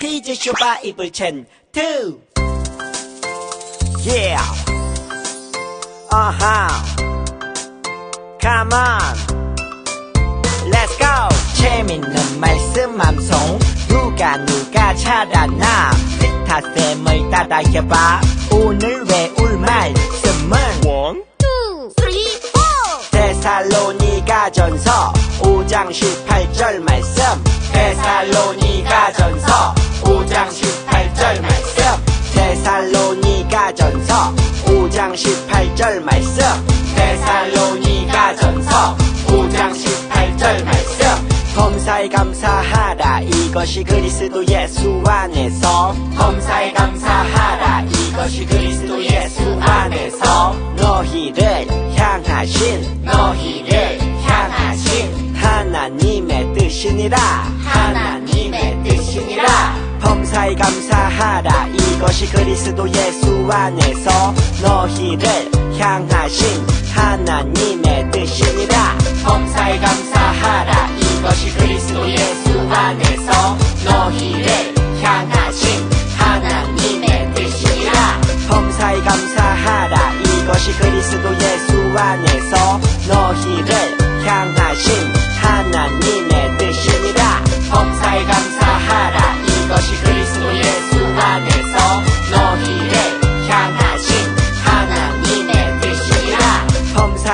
퀴즈 쇼바이블 첸 2 Yeah. 아하. Come on. Let's go. 재밌는 말씀 암송. 누가 누가 찾아나. 스타쌤을 따라 해봐. 오늘 외울 말씀은? One, two, three, four. 데살로니가 전서. 5장 18절 말씀. 데살로니가 전서 5장 18절 말씀. 데살로니가 전서. 5장 18절 말씀. 범사에 감사하라. 이것이 그리스도 예수 안에서. 범사에 감사하라. 이것이 그리스도 예수 안에서. 너희를 향하신 너희를 향하신 하나님의 뜻이니라. 하나님의 뜻이니라 범사에 감사하라. 이것이 그리스도 예수 안에서 너희를 향하신 하나님의 뜻이니라. 범사에 감사하라. 이것이 그리스도 예수 안에서 너희를 향하신 하나님의 뜻이니라. 범사에 감사하라. 이것이 그리스도 예수 안에서 너희를 향하신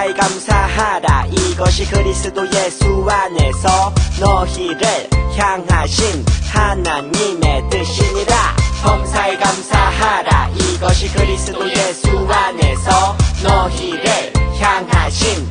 나에 감사하라 이것이 그리스도 예수 안에서 너희를 향하신 하나님의 뜻이니라. 범사에 감사하라. 이것이 그리스도 예수 안에서 너희를 향하신